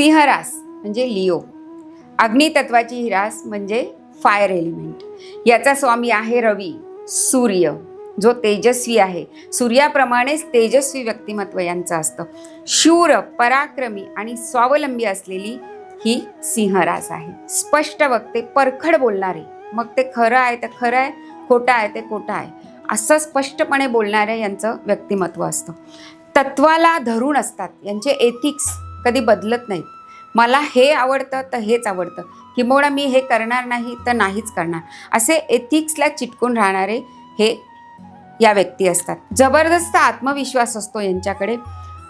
सिंहरास म्हणजे लिओ. अग्नितत्वाची ही रास म्हणजे फायर एलिमेंट याचा स्वामी आहे रवी सूर्य जो तेजस्वी आहे. सूर्याप्रमाणेच तेजस्वी व्यक्तिमत्व यांचं असतं. शूर पराक्रमी आणि स्वावलंबी असलेली ही सिंहरास आहे. स्पष्ट वक्ते परखड बोलणारे. मग ते खरं आहे तर खरं आहे खोटं आहे ते खोटं आहे. असं स्पष्टपणे बोलणाऱ्या यांचं व्यक्तिमत्व असतं. तत्वाला धरून असतात. यांचे एथिक्स कधी बदलत नाहीत. मला हे आवडतं तर हेच आवडतं. किंबहुना मी हे करणार नाही तर नाहीच करणार. असे एथिक्सला चिटकून राहणारे हे या व्यक्ती असतात. जबरदस्त आत्मविश्वास असतो यांच्याकडे.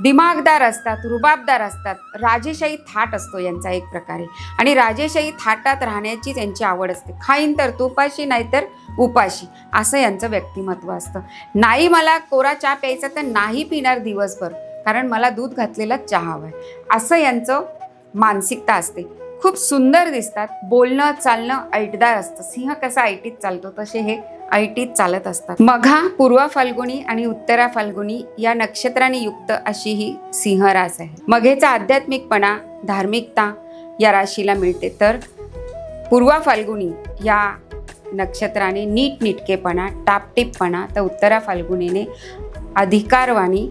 दिमागदार असतात रुबाबदार असतात. राजेशाही थाट असतो यांचा एक प्रकारे. आणि राजेशाही थाटात राहण्याची त्यांची आवड असते. खाईन तर तुपाशी नाहीतर उपाशी. असं यांचं व्यक्तिमत्व असतं. नाही मला कोरा चहा प्यायचा तर नाही पिणार दिवसभर. कारण मला दूध घातलेला चहा हवा आहे असं यांचं मानसिकता असते. खूप सुंदर दिसतात. बोलणं चालणं ऐटदार असतं. सिंह कसा ऐटीत चालतो तसे हे ऐटीत चालत असतात. मघा पूर्वा फाल्गुनी आणि उत्तरा फाल्गुनी या नक्षत्राने युक्त अशी ही सिंहरास आहे. मघेचा आध्यात्मिकपणा धार्मिकता या राशीला मिळते. तर पूर्वा फाल्गुनी या नक्षत्राने नीटनिटकेपणा टापटीपपणा तर उत्तरा फाल्गुनीने अधिकारवाणी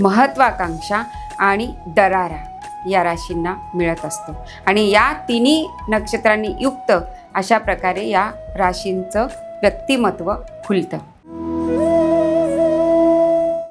महत्त्वाकांक्षा आणि दरारा या राशींना मिळत असतो. आणि या तिन्ही नक्षत्रांनी युक्त अशा प्रकारे या राशींचं व्यक्तिमत्व खुलतं